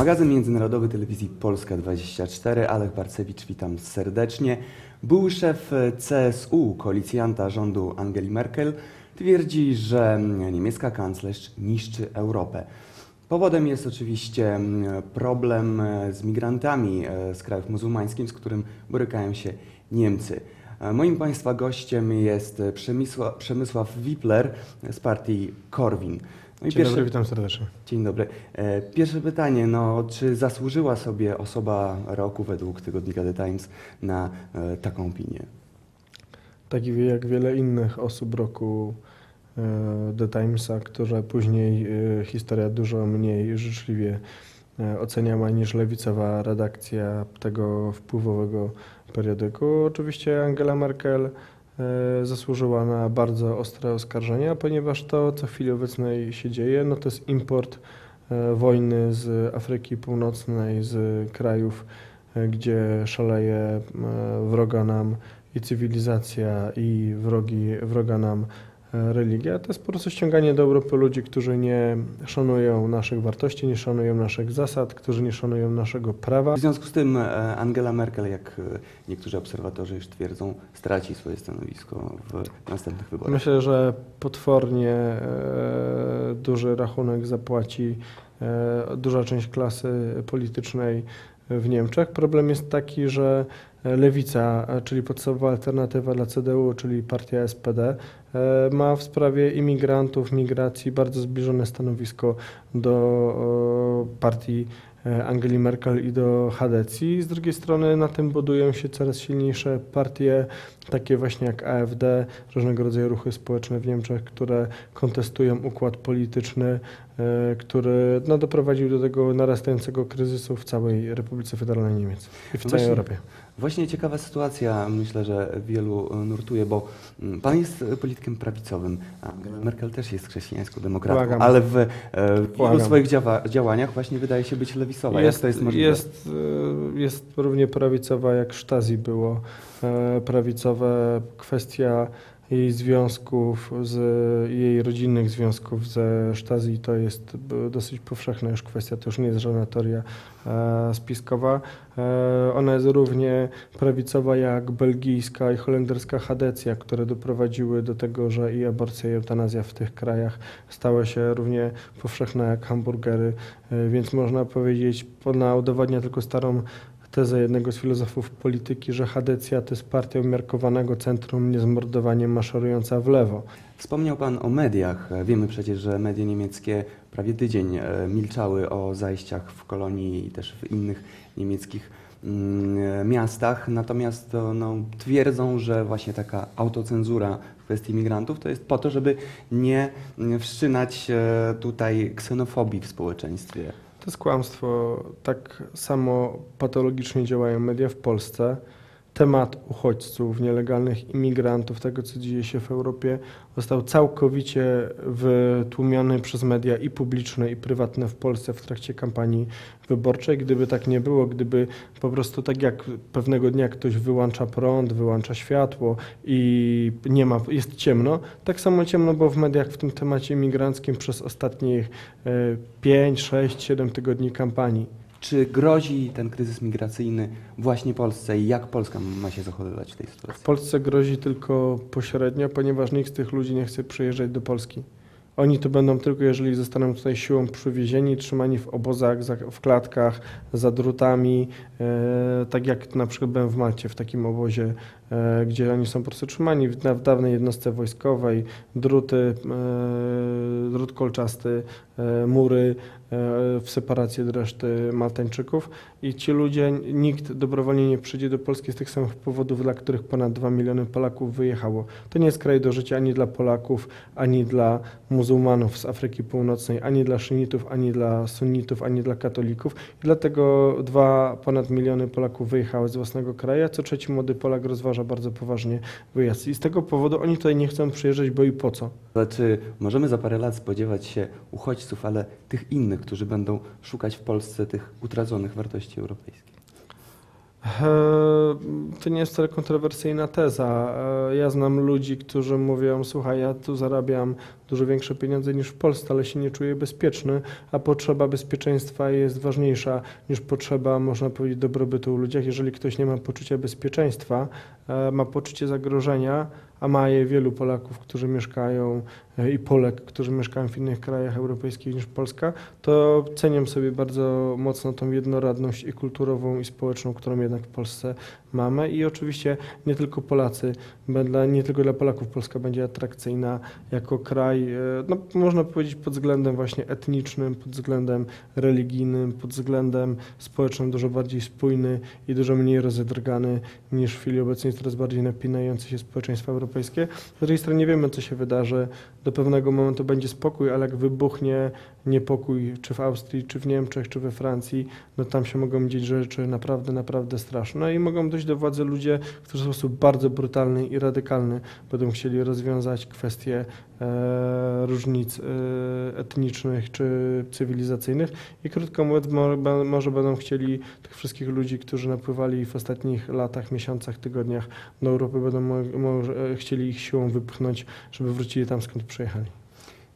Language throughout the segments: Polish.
Magazyn Międzynarodowy Telewizji Polska 24, Alech Barcewicz, witam serdecznie. Były szef CSU, koalicjanta rządu Angeli Merkel, twierdzi, że niemiecka kanclerz niszczy Europę. Powodem jest oczywiście mm, problem e, z migrantami e, z krajów muzułmańskich, z którym borykają się Niemcy. E, Moim Państwa gościem jest Przemysław, Przemysław Wipler z partii Korwin. No Dzień dobry, witam serdecznie. Dzień dobry. E, Pierwsze pytanie, no, czy zasłużyła sobie osoba roku według tygodnika The Times na e, taką opinię? Tak jak wiele innych osób roku e, The Timesa, które później historia dużo mniej życzliwie oceniała niż lewicowa redakcja tego wpływowego periodyku. Oczywiście Angela Merkel zasłużyła na bardzo ostre oskarżenia, ponieważ to, co w chwili obecnej się dzieje, no to jest import e, wojny z Afryki Północnej, z krajów, e, gdzie szaleje e, wroga nam i cywilizacja, i wrogi, wroga nam e, religia. To jest po prostu ściąganie do Europy ludzi, którzy nie szanują naszych wartości, nie szanują naszych zasad, którzy nie szanują naszego prawa. W związku z tym e, Angela Merkel, jak e, niektórzy obserwatorzy już twierdzą, straci swoje stanowisko w następnych wyborach. Myślę, że potwornie e, duży rachunek zapłaci e, duża część klasy politycznej w Niemczech. Problem jest taki, że lewica, czyli podstawowa alternatywa dla CDU, czyli partia SPD, e, ma w sprawie imigrantów, migracji bardzo zbliżone stanowisko do partii Angeli Merkel i do Hadecji. Z drugiej strony na tym budują się coraz silniejsze partie, takie właśnie jak AfD, różnego rodzaju ruchy społeczne w Niemczech, które kontestują układ polityczny, e, który no, doprowadził do tego narastającego kryzysu w całej Republice Federalnej Niemiec i w No całej Europie. Właśnie ciekawa sytuacja, myślę, że wielu e, nurtuje, bo mm, pan jest e, politykiem prawicowym, a Angela Merkel też jest chrześcijańsko-demokratką, ale w, e, w swoich działa, działaniach właśnie wydaje się być to jest? Jest, y, jest równie prawicowa jak Sztazji było. Prawicowe kwestia jej związków, z, jej rodzinnych związków ze Sztazji to jest dosyć powszechna już kwestia, to już nie jest żadna teoria e, spiskowa. E, ona jest równie prawicowa jak belgijska i holenderska Hadecja, które doprowadziły do tego, że i aborcja i eutanazja w tych krajach stała się równie powszechna jak hamburgery, E, więc można powiedzieć, ona udowadnia tylko starą tezę jednego z filozofów polityki, że Hadecja to jest partia umiarkowanego centrum, nie zmordowaniem maszerująca w lewo. Wspomniał Pan o mediach. Wiemy przecież, że media niemieckie prawie tydzień e, milczały o zajściach w kolonii i też w innych niemieckich mm, miastach, natomiast to, no, twierdzą, że właśnie taka autocenzura w kwestii migrantów to jest po to, żeby nie wszczynać e, tutaj ksenofobii w społeczeństwie. To jest kłamstwo. Tak samo patologicznie działają media w Polsce. Temat uchodźców, nielegalnych imigrantów, tego co dzieje się w Europie, został całkowicie wytłumiony przez media i publiczne, i prywatne w Polsce w trakcie kampanii wyborczej. Gdyby tak nie było, gdyby po prostu tak jak pewnego dnia ktoś wyłącza prąd, wyłącza światło i nie ma, jest ciemno, tak samo ciemno było w mediach w tym temacie imigranckim przez ostatnich e, 5, 6, 7 tygodni kampanii. Czy grozi ten kryzys migracyjny właśnie Polsce i jak Polska ma się zachowywać w tej W sytuacji? Polsce grozi tylko pośrednio, ponieważ nikt z tych ludzi nie chce przyjeżdżać do Polski. Oni to będą tylko, jeżeli zostaną tutaj siłą przywiezieni, trzymani w obozach, za- w klatkach, za drutami, e, tak jak na przykład byłem w Malcie, w takim obozie, gdzie oni są po prostu trzymani w, dawnej jednostce wojskowej, druty, e, drut kolczasty, e, mury, e, w separacji od reszty Maltańczyków i ci ludzie, nikt dobrowolnie nie przyjdzie do Polski z tych samych powodów, dla których ponad 2 miliony Polaków wyjechało. To nie jest kraj do życia ani dla Polaków, ani dla muzułmanów z Afryki Północnej, ani dla szyitów, ani dla sunnitów, ani dla katolików. I dlatego dwa ponad miliony Polaków wyjechało z własnego kraju, a co trzeci młody Polak rozważa bardzo poważnie wyjazd. I z tego powodu oni tutaj nie chcą przyjeżdżać, bo i po co? Ale czy możemy za parę lat spodziewać się uchodźców, ale tych innych, którzy będą szukać w Polsce tych utraconych wartości europejskich? E, To nie jest wcale kontrowersyjna teza. E, Ja znam ludzi, którzy mówią: Słuchaj, ja tu zarabiam dużo większe pieniądze niż w Polsce, ale się nie czuję bezpieczny, a potrzeba bezpieczeństwa jest ważniejsza niż potrzeba, można powiedzieć, dobrobytu u ludziach. Jeżeli ktoś nie ma poczucia bezpieczeństwa, e, ma poczucie zagrożenia, a ma je wielu Polaków, którzy mieszkają e, i Polek, którzy mieszkają w innych krajach europejskich niż Polska, to cenię sobie bardzo mocno tą jednorodność i kulturową, i społeczną, którą jednak w Polsce mamy. I oczywiście nie tylko Polacy, nie tylko dla Polaków Polska będzie atrakcyjna jako kraj, e, no, można powiedzieć pod względem właśnie etnicznym, pod względem religijnym, pod względem społecznym dużo bardziej spójny i dużo mniej rozedrgany niż w chwili obecnej coraz bardziej napinające się społeczeństwa europejskie. Z drugiej strony nie wiemy, co się wydarzy. Do pewnego momentu będzie spokój, ale jak wybuchnie niepokój, czy w Austrii, czy w Niemczech, czy we Francji, no tam się mogą dzieć rzeczy naprawdę, naprawdę straszne. No i mogą dojść do władzy ludzie, którzy w sposób bardzo brutalny i radykalny będą chcieli rozwiązać kwestie e, różnic e, etnicznych czy cywilizacyjnych i krótko mówiąc, może będą chcieli tych wszystkich ludzi, którzy napływali w ostatnich latach, miesiącach, tygodniach do Europy, będą chcieli ich siłą wypchnąć, żeby wrócili tam, skąd przyjechali.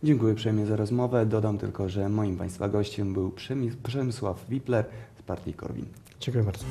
Dziękuję uprzejmie za rozmowę. Dodam tylko, że moim Państwa gościem był Przemys- Przemysław Wipler z partii Korwin. Dziękuję bardzo.